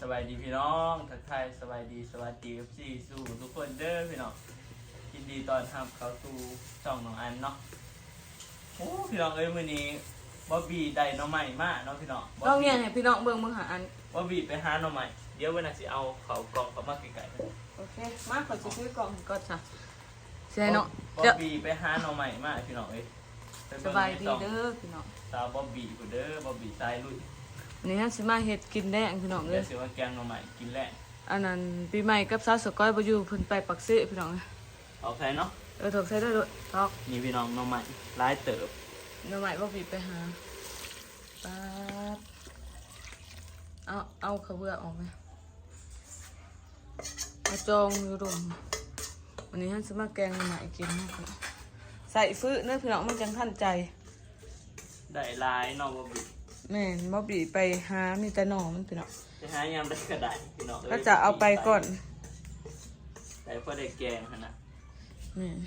สบายดีพี่น้องทักทายสบายดีสวัสดีครับซีสู่ทุกคนเด้อพี่น้องยินดีตอนรับเข้าสู่ช่องน้องอันเนาะโอ้พี่น้องเอ้ยมื้อนี้บ๊อบบี้ได้หน้องใหม่มาเนาะพี่น้องลองเนี่ยให้พี่น้องเบิ่งมึงหาอันบ๊อบบี้ไปหาหน้องใหม่ เดี๋ยววันน่ะสิเอาเขากล่องเขามาไกลๆนะโอเค มาขอจะซื้อกล่องก่อนจ้ะเสียเนาะบ๊อเดี๋ยวบบี้ไปหาหน้องใหม่มาพี่น้องเอ้ยไปสเงบายในดีช่องเด้อพี่น้อง สาวบ๊อบบี้ผู้เด้อบ๊อบบี้สายลุย วันนี้ฮะสิมาเฮ็ดกินแดงพี่น้องเลเดี๋ยวยสิว่าแกงหน้องใหม่กินแหละอันนั้นปีใหม่กับสาวสก้อยบ่อยู่เพิ่นไปปักเสพี่น้องเอาใครเนาะเออถูกใส่ได้ด้วยตอกนี่พี่น้องหน้องใหม่ร้ายเติบหน่อไม้บ่ผิดไปหาป๊าดเอาเอาขาวเบื่อออกไหมมาจองอยู่ดมวันนี้ฮะสิมาแกงหน่อไม้กินนะใส่ฟื้นเด้อพี่น้องมันจังทันใจ ได้หลายเน้องบ๊อบบี้ แม่นบ่บีไปหามีแต่หน่อมันพี่น้องจะหายามได้กระดาษพี่น้องก็จะเอาไปก่อนแต่พอได้แกงขนาดแม่น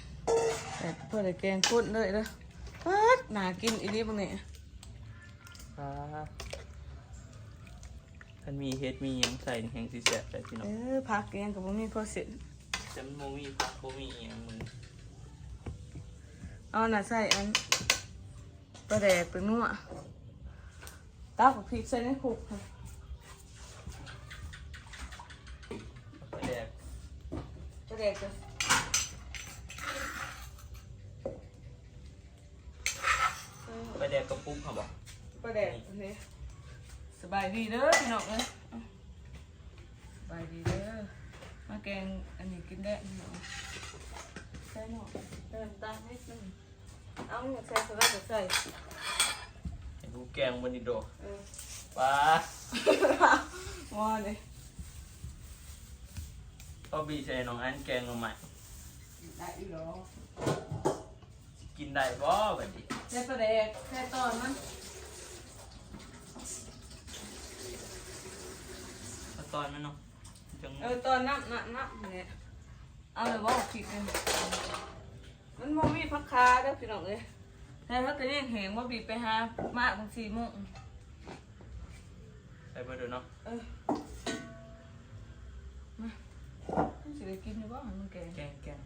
แต่เพื่อได้แกงข้นเลยเด้อป๊าดน่ากินอีนี้บ่เนี่ยมันมีเฮ็ดมีหยังใส่แห้งสิแสบแต่พี่น้อเองอผักแกงก็บ่มีพอเสร็จแต่มันบ่มีผักบ่มีอีหยังมึงเอาน่ะใส่อันปลาแดกไปนัว ตักกับพริกใส่ในคุกค่ะไปแดกปลาแดกจ้ะไปแดกกระปุกเขาบอกปลาแดกอันนี้สบายดีเด้อพี่น้องเอ้ยสบายดีเด้อมาแกงอันนี้กินได้พี่น้องใส่หน่อยเติมตามนิดนึงเอาเงินใส่สลัดก็ใส่ให้ ดูแกงบนนิโดเออ ปลาว่าเลยก็บีใส่น้องอันแกงลงใหม่ได้อีหรอกินได้บ่บัดนี้ใส่ปลาแดกใส่ตอนมันเอาตอนมันเนาะจังเออตอนน้ำน้ำน้ำเนี่ยเอาเลยว่าผิดเลยมันมมีพักคาเด้อพี่น้องเลย แต่ถ้าจะเรียกเหงว่าบีบไปหามากบางสี่โมงใส่เบ่ดูเนาะเออมาสิได้กินหรือเปล่ามันแกงแกงแกง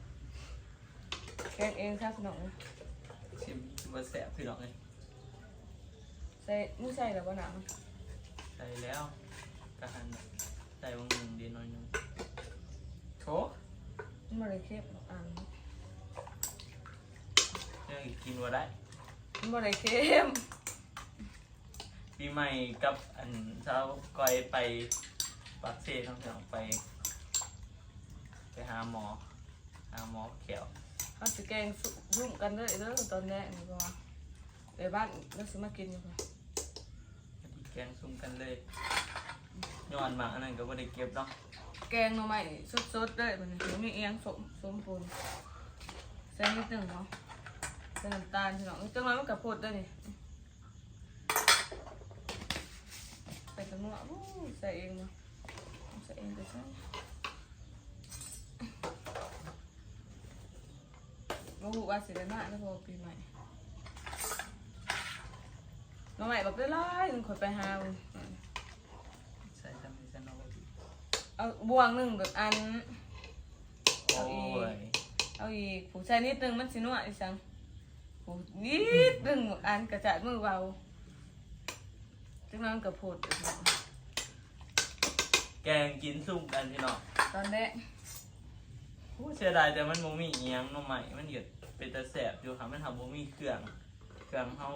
แกงเองครับพี่น้องเอ้ยชิมบ่แสบพี่น้องเอ้ยใส่ไม่ใส่แล้วบ่หนามันใส่แล้วกะหันใส่วงหนึงดีหน่อยหนึงโถมันบ่ได้เค็มหรอกอ่านยังอีกกินบ่ได้ มันบ่ได้เค็มปีใหม่กับอันเช้าก้อยไปปักเซ่ทั้งสองไป ไปหาหมอ หาหมอแขวเอาสิแกงสุรุ่มกันเลยเด้อตอนแรกนี่ก็ว่าไปบ้านแล้วสิมากินอยู่ค่ะพอดีแกงซุ่มกันเลยย้อนมาอันนั้นก็บ่ได้เก็บเนาะแกงหน่อไม้สดๆเลยมันถึงมีเอียงสมสมปูนใส่นิดหนึงเนาะใส่น้ำตาลพี่น้องจังไรมันกับพดด้วยนี่ใส่กระนัวอู้ใส่เองเนาะใส่เองไปใส่บ่ฮู้ว่าสิได้มาแล้วพอปีใหม่หน่อไม้แบบได้หลายมันขอยไปหาเบิ่งใส่ทำให้ฉันเอาไว้ดีเอาบวงหนึ่งแบบอันโอ้ยเอาอีกผูใส่นิดนึงมันสินวดอีสัง ผูนิดนึงอันกระจายมือเบาจังนั้นกับโพดอีกแล้วแกงกินซุ่มกันพี่น้องตอนแรกโอ้เสียดายแต่มันบ่มีเอียงเนาะใหม่มันเกิดเป็นตาแสบอยู่ค่ะมันทำบ่มีเครื่องเครื่องเฮา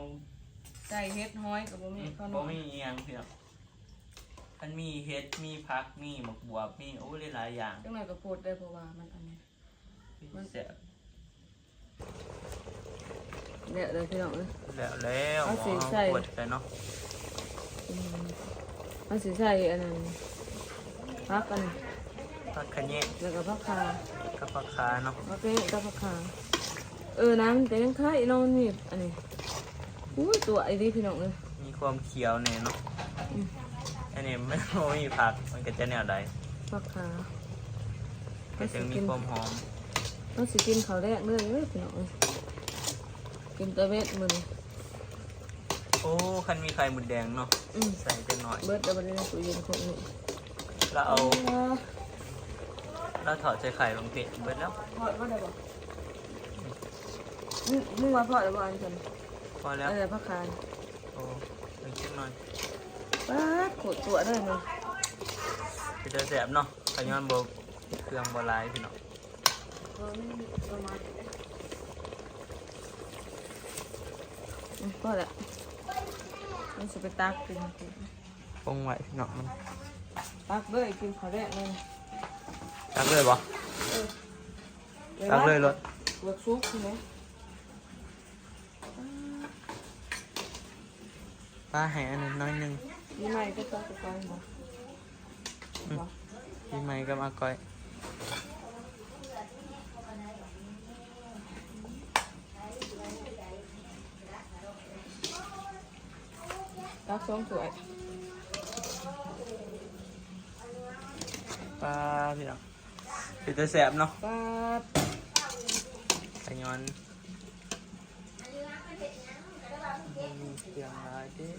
ใส่เฮ็ดห้อยกับบ่มีข้าวหบ่นมมีเอียงพี่น้องมันมีเฮ็ดมีผักมีหมกบวบมีโอ้หลายๆอย่างจังนั้นกับโพดได้เพราะว่ามันอันนี้ มันแสบ เนี่ยเลยพี่น้องเอ้ย แล้วแล้วเอาหมสิอใส่ ปวดไปเนาะอืมมันสิใส่อันนั้นพักอันนี้ผักขะแยงแล้วก็พักคากับผักขาเนาะพักนี้กับพักคาเออน้ำแต่ยังไข่นอนนี่อันนี้อุ้ยตัวไอ้นี่พี่น้องเอ้ย มีความเขียวแน่เนาะอืม อันนี้ไม่บ่มีผักมันก็จะแนวใดพักคาก็จะมีความหอมเราสิกินข้าวแรกเลยเว้ยพี่น้องเอ้ย กินแตะเวทมือนี่โอ้คันมีไข่หมดแดงเนาะอืมใส่เป็นหน่อย เบิดแล้วบัดนี้ในตู้เย็นของนี่แล้วเอาแล้วถอดใส่ไข่ลงเกล็ดเบิดแล้วพอดว่าได้บ่มึงมึงว่าพอดแล้วบ่อันฉันพอแล้วอะไรพักคานโอ้ยงเช็คหน่อยป้าดโขดตัวได้มึงคือจะแสบเนาะขย้อนโบเครื่องโบราณพี่น้องอืม ก็แหละมันจะไปตักกินปงไว้พี่น้องมันตักเลยกินข้าวแรกเลยตักเลยบ่ตักเลยรถเวิร์กซุปใช่ไหมป้าให้อันนั้นน้อยหนึงมีไหมก็ตักไปก่อนบ่บ่พี่ไม้กับอาก้อย ตักสองถ้วยป้าพี่น้องคือจะแสบเนาะป้าดขย้อนเครื่องลายเด้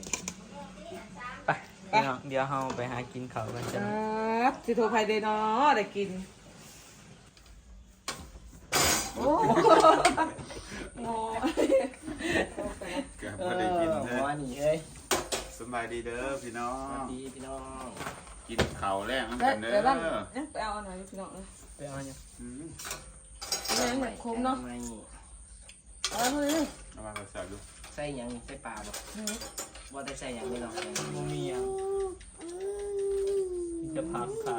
ไปพี่น้องเดี๋ยวเราไปหากินข้าวกันจ้ะป้าดสิโทรใครเดเนาะได้กิน โอ้โง่ก็พอได้กินหมเด้ออนี่เอ้ย สบายดีเด้อพี่น้อสวังสดีพี่น้องกินข้าวแรกน้ำเดี๋กันเด้ยวบ้านอเนี่ยไปเอาอันไหนพี่น้องเลยไปเอาเนี่ยอืมเนี่ยเนี่ยคมเนาะไม่เอาเลยเอามาใส่ดูใส่หยังใส่ปลาบ่ว่าได้ใส่หยังไม่หรอกโมมีอะจะพักขา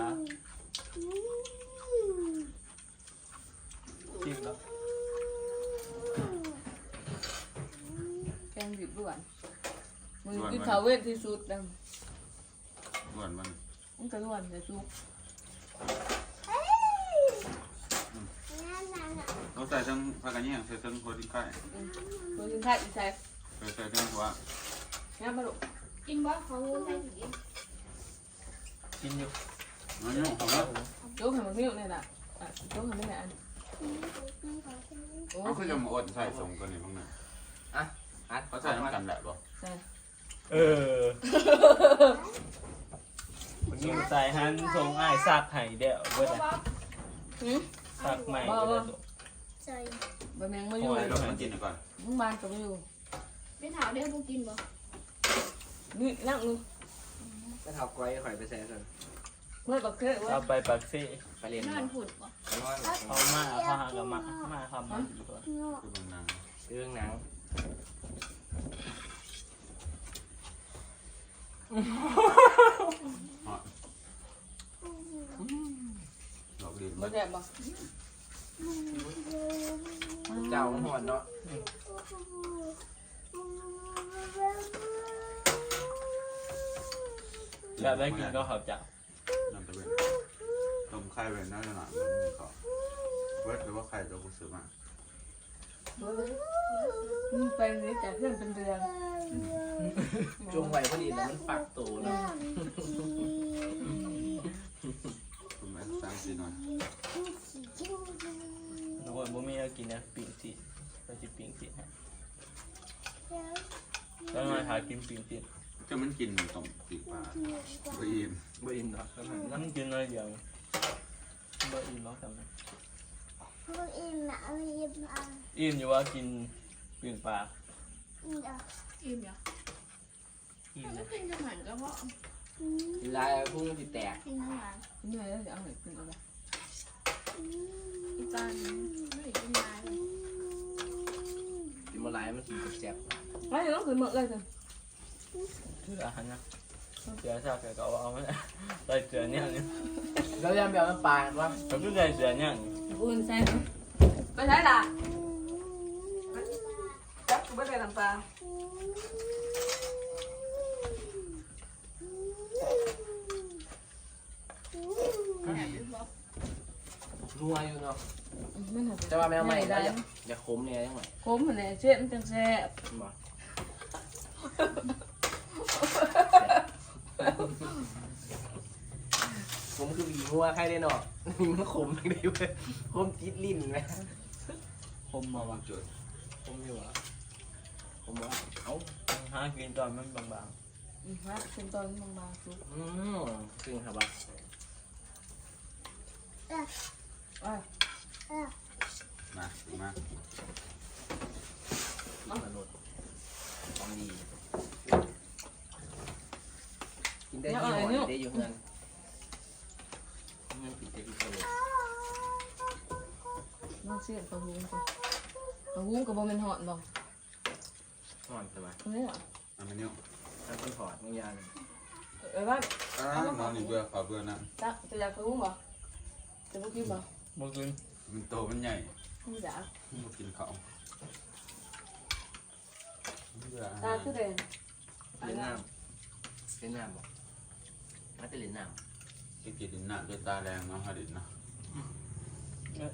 จิ้มแล้วแกงดิบด่วน มึงกินข้าวเวทที่สุดนะส่วนมันมันจะด่วนจะสุกเราใส่ทั้งผักกระเนียงใส่ทั้งโคดิไข่ตัวกินข้าวอีแซ่บใส่ใส่ทั้งหัวงั้นมาลูกกินบ่เขาใส่ถุงกินอยู่มันยุ่งของเราโจ๊กให้มันมิ้วเนี่ยนะอะโจ๊กให้มันเนี่ยอันโอ้เขาคือจะมาอดใส่สมกันนี่บ้างนะอะอัดเขาใส่น้ำกันแหละบ่ใช่ เออวันนี้ใส่ฮันทรงอ้ายซากไห่เดียวเบิดอะหืมซากใหม่เบิดอะใส่บะแมงมาอยู่ใส่ลงมากินก่อนมึงมานกับมาอยู่ไม่ถามได้บ่กินบ่นี่นั่งนึงก็เท่าก้อยข่อยไปใส่ส่วนเมื่อบักเทศว่าเอาไปปักซี่ไปเรียนนบ่อนผุดบ่ไปนอนเขามาเขาหากับมามาครับมาอยู่ก่อนคือบางนางเรื่องหนัง ดอกดีบ่มันแซ่บบ่เจ้าหอนเนาะแบบได้กินก็เขาจับน้ำตะเวนต้มไข่เวนน้อยหน่อยมันก็เวิร์ดหรือว่าไข่ตัวผู้ซื้อมา มึงไปนี่แต่เพื่อนเป็นเดือนจงไว้พอดีแล้วมันปักตูเนาะคุณแม่สามสี่หน่อยทุกคนบ่มีเรากินนะปิ่งสิเราจะปิ่งสิให้แล้วมาหากินปิ่งสิจะมันกินต้มปีกปลาไปอิ่มบ่อินเนาะนั่งกินอะไรเดียวบ่อิ่มหรอกทำ ไมบ่อิ่มนะบ่อิ่มอะอิ่มอยู่ว่ากินปิ่งปลาอิ่มอะอิ่มอะอิ่มก็นะกินจังหันก็บ่เวลาพุ่งสิแตกกินจังหันนี่ไงแล้วจะเอาให้กินอะไรอีตานไม่ได้กินนานกินมาหลายมันสิแซ่บไม่ต้องขึ้นหมดเลยจ้ะชื่ออาหารนะเสือชาติก็เอาไม่ได้ใส่เสือเนี่ยนี่แล้วยามเบียวน้ำปลาว่าเขาคือใส่เสือเนี่ยอุ่นใส่ไปใช้ล่ะจับกูไม่ได้ลำปลานัวอยู่เนาะมันหักแต่ว่าแมวใหม่ได้ได้อย่าอย่าขมเนี่ยจังหน่อยคมเหมือนเนี่ยเช็ดมันจังแซ่ ผมคือบีมัวใครได้เนาะมีมันขมได้เว้ยขมจิตลิ้นนะขมมาว่ะจุดขมอยู่วะขมวะเอาหากินตอนมันบางอีกฮะเป็นตอนบางๆซุดๆอืมจริงครับวะอ่มามามันหลุดของดีกินได้ยี่ห้อได้อยู่เงิน สียงกระหุงจ้ะกระหุงกับโบเป็นหอนบ่หอนแต่ว่าตรงนี้เหรออันนี้เนี่ยถ้าเป็นหอดบางอย่างเออว่าอ่านอนอีกเบื่อขอเบื่อนะจะจะอยากกระหุงบ่จะบ่กินบ่บ่กินมันโตมันใหญ่ไม่อยากมันกินเขาเบื่อตาคือแดงเล่นน้ำเล่นน้ำบอกมาจะเล่นน้กินกินดินหน้าด้วยตาแรงเนาะฮะดินเนาะเอ้ย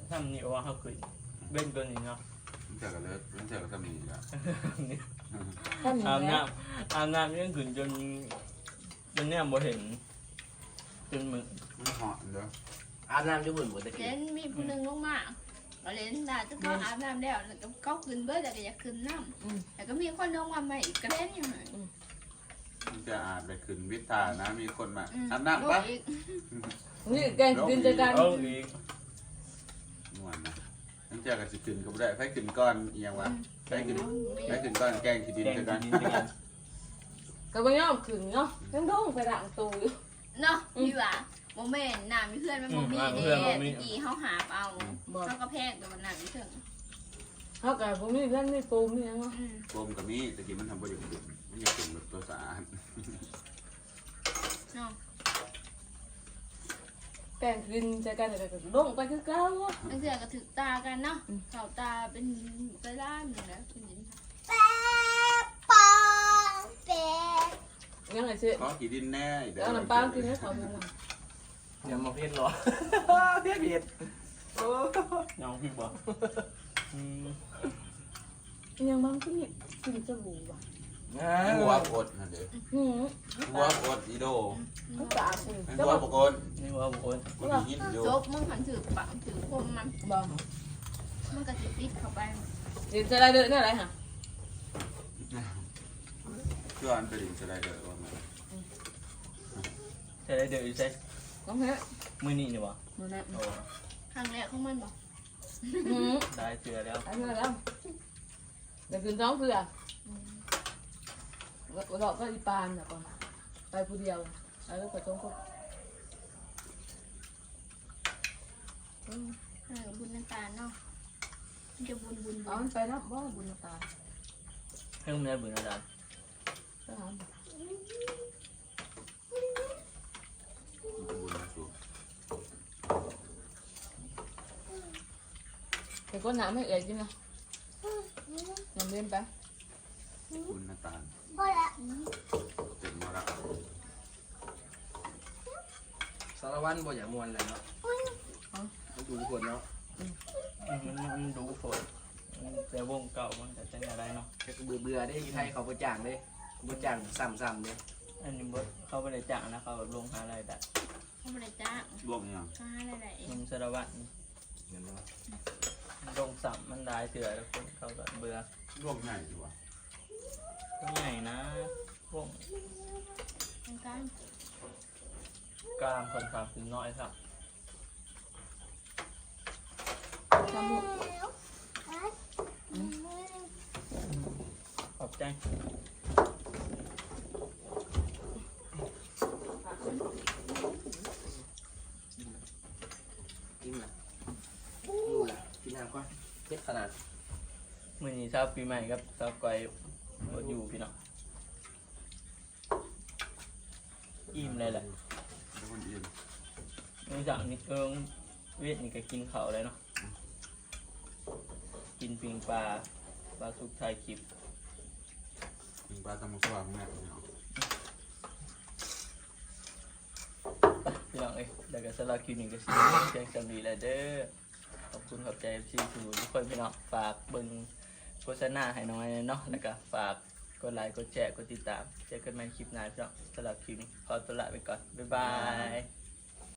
ทำนี่ว่าเขาคือเบ้นตัวนี้เนาะมันเจอกันเลยมันเจอกันจะมีอีกอะท่านหอาบนึ่งน้ำอาบน้ำยังขึ้นจนจนเนี่ยบ่เห็น จนมึงมันหอนเด้อำอาบน้ำจะบุ่นบุ่นตะเล่กี้นมีผู้หนึ่งลงมาเอาเล่นด่าจะเขาอาบน้ำแล้วแล้วก็เขาขึ้นเบิดแล้วก็อยากขึ้นน้ำแต่ก็มีคนลงมาใหม่อีกกระเด็นอยู่หน่อยมันจะอาบไปขึ้นวิทานะ มีคนมาอืมอาบน้ำปะอีกนี่แกงกินจะกันเอาอีกม่วนนะ มันเจอกันสิขึ้นก็บ่ได้ไฟขึ้นก้อนอีหยังวะไฟขึ้นไฟขึ้นก้อนแกงขี้ดินแดงเจอกันดินด้วยกันก็บ่ยอมขึ้นเนาะยังต้องไปล้างตู้อยู่เนาะพี่ว่าโมเมนต์น้ำมีเพื่อนมันโมมีเด้ดีเขาหาเอาบ่เขาก็แพงแต่มันน้ำมีเพื่อนเฮาก็บ่มีเพิ่นมีปูมีหยังเนาะอืมโฟมกับมีตะกี้มันทำประโยชน์มันอยากเป็นแบบตัวสะอาดเนาะ แกงกินจะกันแล้วก็ลงไปคือเก่าบางเทื่อก็ถึกตากันเนาะเขาตาเป็นกระด้านอยู่นะคุณหญิงยังไงสิขอขี้ดินแน่อีกเอาน้ำปลากินให้เขาดูหน่อยอย่ามาเพี้ยนหรอ เพี้ยนเพี้ยนโอ้น้องพี่บอกอืมยังบางที่กินสบู่ว่ะ หัวอดนะเด้อหืมหัวอดอีโดก็สะอาดสิหัจะวบอกปกนนี่ว่าบุคคลกูได้ยินอยู่จบมึงหันถือปังถือคมมันบอกมันก็จะติดเข้าไปเดี๋ยวจะได้เดินได้ไรฮะเพื่ออันไปดินจะได้เด้อว่ามันใช่ได้เดี๋ยวอีกใช่น้องเฮ้ยมือนี่นี่วะดูนะโอ้ครั้งแรกของมันบอกหืมได้เสือแล้วไปเลยแล้วเดี๋ยวกินท้องเสือ เราก็อีปานนะก่อนไปผู้เดียวแล้วก็ต้องก็เออบุญน้ำตาลเนาะมันจะบุญบุญบุเอาญมันไปนะบ่บุญตาให้คุณแม่เบื่อาจารย์ไปหามันบุญนะสูแต่ก็น้ำไม่เอ่ยจริงนะน้ำเล่นไปบุญนาตาล เจ็ดมรดกสารวัตรบ่อยากมวนเลยเนาะมันดูคนเนาะอืมมันมันดูฝนแต่วงเก่ามันจะเป็นอะไรเนาะแค่เบื่อเบื่อได้ที่ไทยเขาบ่จ้างเด้บ่จ้างซ้ำๆเด้อันนี้บดเขาไปเลยจ้างนะเขาลงหาอะไรแบบเขาไม่ได้จ้างรวมยังเขาหาอะไรเองมึงสารวัตรเห็นบ่ลงสัมมันได้เสือแล้วคนเขาก็เบื่อรวมใหญ่ดีวะ ตัวใหญ่นะวงทางการกลางคนขามถึงน้อยครับจมูกขอบใจกินนะกินน้ำก่อนเจ็บขนาด มื่อนี้เช้าปีใหม่ครับเช้าก้อย อดอยู่พี่น้องอิ่มเลยแหละแล้วคนอื่นนอกจากนี้เอิงเวียดนี่ก็กินเขาวเลยเนาะกินปิงปลาปลาสุกไทยคลิปยิงปลาตะมุสว่างแม่พี่น้องพี่น้องเอ้ยแล้วก็สำหรับคลิปนี้ก็สิแจ้งสำนีแล้วเด้อขอบคุณขอบใจที่ทุกคนพี่น้องฝากเบิ่งโฆษณาให้น้อยเนาะแล้วก็ฝาก กดไลค์ กดแชร์ กดติดตาม เจอกันใหม่คลิปหน้าพี่น้องสำหรับคลิปนี้ขอตัวลาไปก่อน บ๊ายบาย